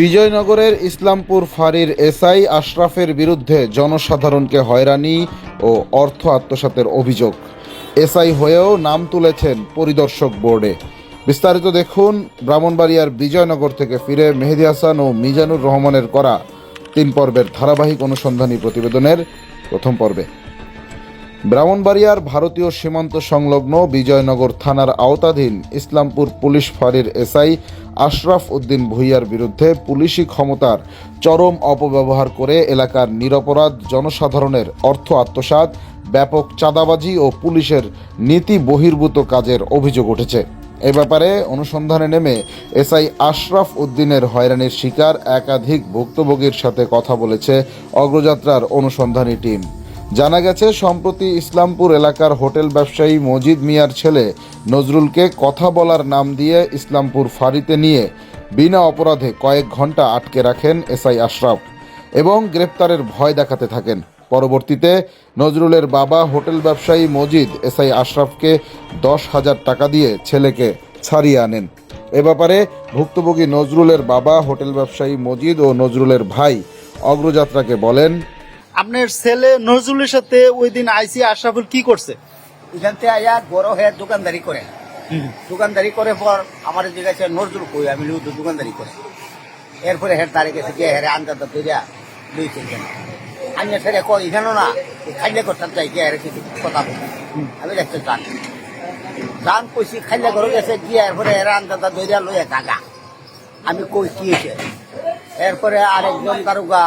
বিজয়নগরের ইসলামপুর ফাঁড়ির এসআই আশরাফের বিরুদ্ধে জনসাধারণকে হয়রানি ও অর্থ আত্মসাতের অভিযোগ। এসআই হয়েও নাম তুলেছেন পরিদর্শক বোর্ডে। বিস্তারিত দেখুন, ব্রাহ্মণবাড়িয়ার বিজয়নগর থেকে ফিরে মেহেদি হাসান ও মিজানুর রহমানের করা তিন পর্বের ধারাবাহিক অনুসন্ধানী প্রতিবেদনের প্রথম পর্বে। ব্রাহ্মণবাড়িয়ার ভারতীয় সীমান্ত সংলগ্ন বিজয়নগর থানার আওতাধীন ইসলামপুর পুলিশ ফাঁড়ির এসআই আশরাফ উদ্দিন ভুইয়ার বিরুদ্ধে পুলিশি ক্ষমতার চরম অপব্যবহার করে এলাকার নিরপরাধ জনসাধারণের অর্থ আত্মসাৎ, ব্যাপক চাঁদাবাজি ও পুলিশের নীতি বহির্ভূত কাজের অভিযোগ উঠেছে। এ ব্যাপারে অনুসন্ধানে নেমে এসআই আশরাফ উদ্দিনের হয়রানির শিকার একাধিক ভুক্তভোগীর সাথে কথা বলেছে অগ্রযাত্রার অনুসন্ধানী টিম। জানা গেছে, সম্প্রতি ইসলামপুর এলাকার হোটেল ব্যবসায়ী মজিদ মিয়ার ছেলে নজরুলকে কথা বলার নাম দিয়ে ইসলামপুর ফাঁড়িতে নিয়ে বিনা অপরাধে কয়েক ঘণ্টা আটকে রাখেন এসআই আশরাফ এবং গ্রেপ্তারের ভয় দেখাতে থাকেন। পরবর্তীতে নজরুলের বাবা হোটেল ব্যবসায়ী মজিদ এসআই আশরাফকে দশ হাজার টাকা দিয়ে ছেলেকে ছাড়িয়ে আনেন। এ ব্যাপারে ভুক্তভোগী নজরুলের বাবা হোটেল ব্যবসায়ী মজিদ ও নজরুলের ভাই অগ্রযাত্রাকে বলেন আপনার ছেলে নজরুলের সাথে ওই দিন আইসি আশরাফুল কি করছে? এখান থেকে আয়া বড় হয়ে দোকানদারি করে। দোকানদারি করে পর আমার জিজ্ঞাসা নজরুল কই আমি লিখু দোকানদারি করে। এরপরে হের তারিখ গেছে গিয়ে হেরে আন্দাজ তৈরিয়া দুই তিনজন আমি সেটা কই এখানে না খাইলে করতাম চাই গিয়ে হেরে কিছু কথা বলি। আমি দেখতে চান। জান কইছি খাইলে ঘরে গেছে গিয়ে এরপরে হেরে আন্দাজ তৈরিয়া লইয়া টাকা আমি কই কি এরপরে আরেকজন কারুগা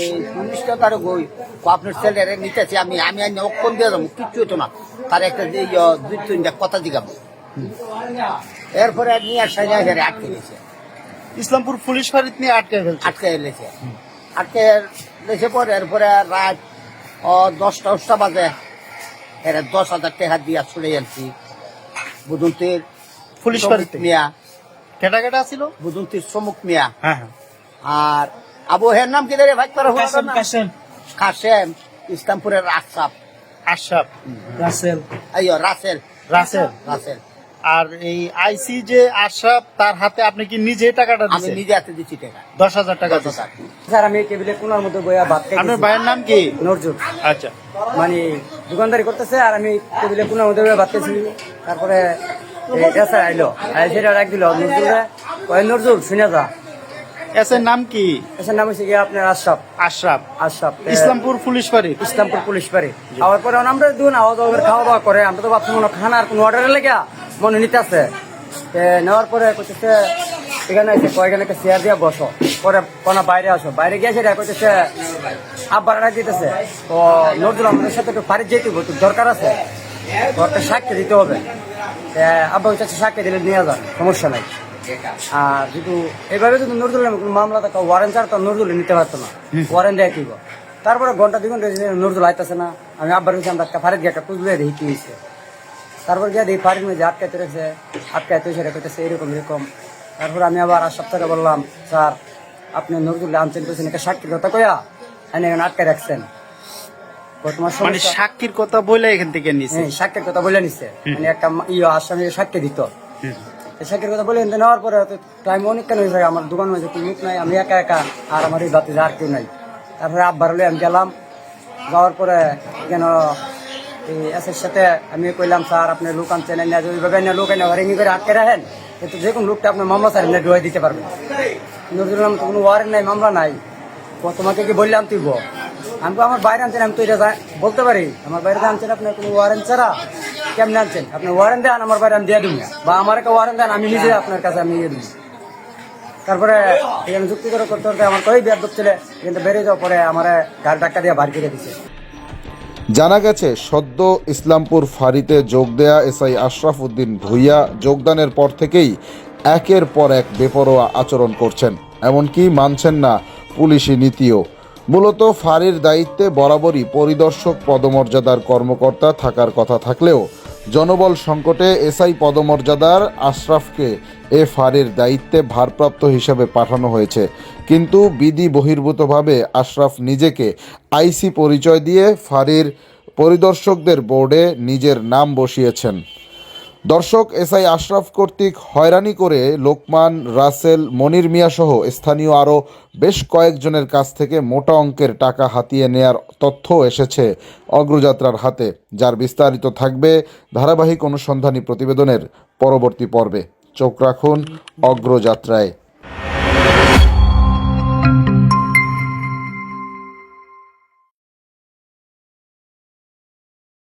এই পুলিশটা কারও গই আপনার ছেলেরে নিতেছে আমি আমি আনি অক্ষণ দিয়ে যাব কিচ্ছু হতো না। তার একটা যে ইয়ে দুই তিনটা কথা জিগাবো। এরপরে নিয়ে সাজা হেরে আটকে গেছে। ইসলামপুর পুলিশ ফাঁড়িতে নিয়ে আটকে ফেলছে। আটকে এলেছে আটকে এলেছে পর এরপরে রাত ও দশটা দশটা বাজে। এর দশ হাজার টাকা দিয়ে চলে যাচ্ছি বুদন্তির পুলিশ ফাঁড়িতে? মিয়া। কেটা কেটা ছিল বুদন্তির সমুখ মিয়া। হ্যাঁ হ্যাঁ। আর আবু হের নাম কি রে ভাই কাসেম কাসেম ইসলামপুরের আসাব আশরাফ রাসেল আইয়ো রাসেল রাসেল রাসেল আর এই আইসি যে আশরাফ তার হাতে আপনি কি নিজে টাকাটা আমি নিজে হাতে দিচ্ছি টাকা দশ হাজার টাকা দিচ্ছেন স্যার আমি টেবিলে কোনার মধ্যে বইয়া ভাত খাই আপনার ভাইয়ের নাম কি নজরুল আচ্ছা মানে দোকানদারি করতেছে আর আমি টেবিলে কোনার মধ্যে বইয়া ভাত খাইছি তারপরে স্যার আইলো আর সেটা এক দিল নজরুল কয় শুনে যা এস এর নাম কি? এসের নাম হচ্ছে গিয়ে আপনার আশরাফ। আশরাফ। আশরাফ ইসলামপুর পুলিশ ফাঁড়ি ইসলামপুর পুলিশ বাড়ি। আবার পরে আমরা দুন আওয়াজ আওয়াজ খাওয়া দাওয়া করে আমরা তো ভাবছি মনে খানার কোনো অর্ডারে লেগে মনে নিতে আছে। নেওয়ার পরে কইতেছে এখানে এসে কয়েকখানে একটা চেয়ার দিয়ে বসো। পরে কোনো বাইরে আসো। বাইরে গিয়ে সেটা কইতেছে আব্বার রাখ দিতেছে। তো নজরুল আমাদের সাথে একটু ফারিজ যেতে হবে দরকার আছে। একটা সাক্ষী দিতে হবে। আব্বা হচ্ছে সাক্ষী দিলে নিয়ে যান সমস্যা নাই। আর যদি এভাবে যদি নজরুল কোনো মামলা থাকা ওয়ারেন্ট ছাড়া তো নজরুল নিতে পারতো না। ওয়ারেন্ট দেয় কি তারপরে ঘণ্টা দুই ঘণ্টা নজরুল আইতেছে না। আমি আব্বার কাছে আমরা ফারিদ গিয়ে একটা কুচলে দেখি কি হয়েছে তারপর গিয়ে দেখি ফারিদ মধ্যে আটকাইতে রেখেছে আটকাইতে সেটা করতেছে এরকম এরকম। তারপর আমি আবার আর সপ্তাহে বললাম স্যার আপনি নজরুল আনছেন করছেন একটা সাক্ষী কথা কয়া এনে এখানে আটকে রাখছেন। মানে সাক্ষীর কথা বলে এখান থেকে নিছে। হ্যাঁ, সাক্ষীর কথা বলে নিচ্ছে মানে একটা ইয়ে আসামি সাক্ষী দিত। সাক্ষীর কথা বলে নিতে নেওয়ার পরে টাইম অনেকক্ষণ হয়ে যায় আমার দোকান কোনো লোক নাই, আমি একা একা, আর আমার এই বাতি আর কেউ নাই। তারপরে আব্বার হলে আমি গেলাম, যাওয়ার পরে কেন এই এসের সাথে আমি কইলাম, স্যার, আপনি লোক আনছেন না ওইভাবে না লোক এনে ওয়ারিং করে আটকে রাখেন কিন্তু যে কোনো লোকটা আপনার মামলা স্যার এনে ডুয়াই দিতে পারবেন নজরুল তো কোনো ওয়ারেন্ট নাই, মামলা নাই। তোমাকে কি বললাম তুই বল? আমি আমার বাইরে আনছেন, আমি তো এটা বলতে পারি। আমার বাইরে আনছেন, আপনার কোনো ওয়ারেন্ট ছাড়া? কেমনে আনছেন? আপনি ওয়ারেন্ট দেন আমার বাইরে আমি দিয়ে দেবো বা আমার একটা ওয়ারেন্ট দেন আমি নিজে আপনার কাছে আমি দিয়ে দেবো তারপরে এখানে যুক্তি করে করতে করতে আমার কই বিয়ার ছিল কিন্তু বেরিয়ে যাওয়ার পরে আমার গাড়ি ধাক্কা দিয়ে বার করে জানা গেছে সদ্য ইসলামপুর ফাঁড়িতে যোগ দেয়া এসআই আশরাফ উদ্দিন ভুইয়া যোগদানের পর থেকেই একের পর এক বেপরোয়া আচরণ করছেন। এমনকি মানছেন না পুলিশি নীতিও। মূলত ফাঁড়ির দায়িত্বে বরাবরই পরিদর্শক পদমর্যাদার কর্মকর্তা থাকার কথা থাকলেও জনবল সংকটে এসআই পদমর্যাদার আশরাফকে এ ফাঁড়ির দায়িত্বে ভারপ্রাপ্ত হিসাবে পাঠানো হয়েছে। কিন্তু বিধি বহির্ভূতভাবে আশরাফ নিজেকে আইসি পরিচয় দিয়ে ফারির পরিদর্শকদের বোর্ডে নিজের নাম বসিয়েছেন। দর্শক এসআই আশরাফ কর্তৃক হয়রানি করে লোকমান, রাসেল, মনির মিয়া সহ স্থানীয় আরও বেশ কয়েকজনের কাছ থেকে মোটা অঙ্কের টাকা হাতিয়ে নেয়ার তথ্য এসেছে অগ্রযাত্রার হাতে, যার বিস্তারিত থাকবে ধারাবাহিক অনুসন্ধানী প্রতিবেদনের পরবর্তী পর্বে। চোখ রাখুন অগ্রযাত্রায়।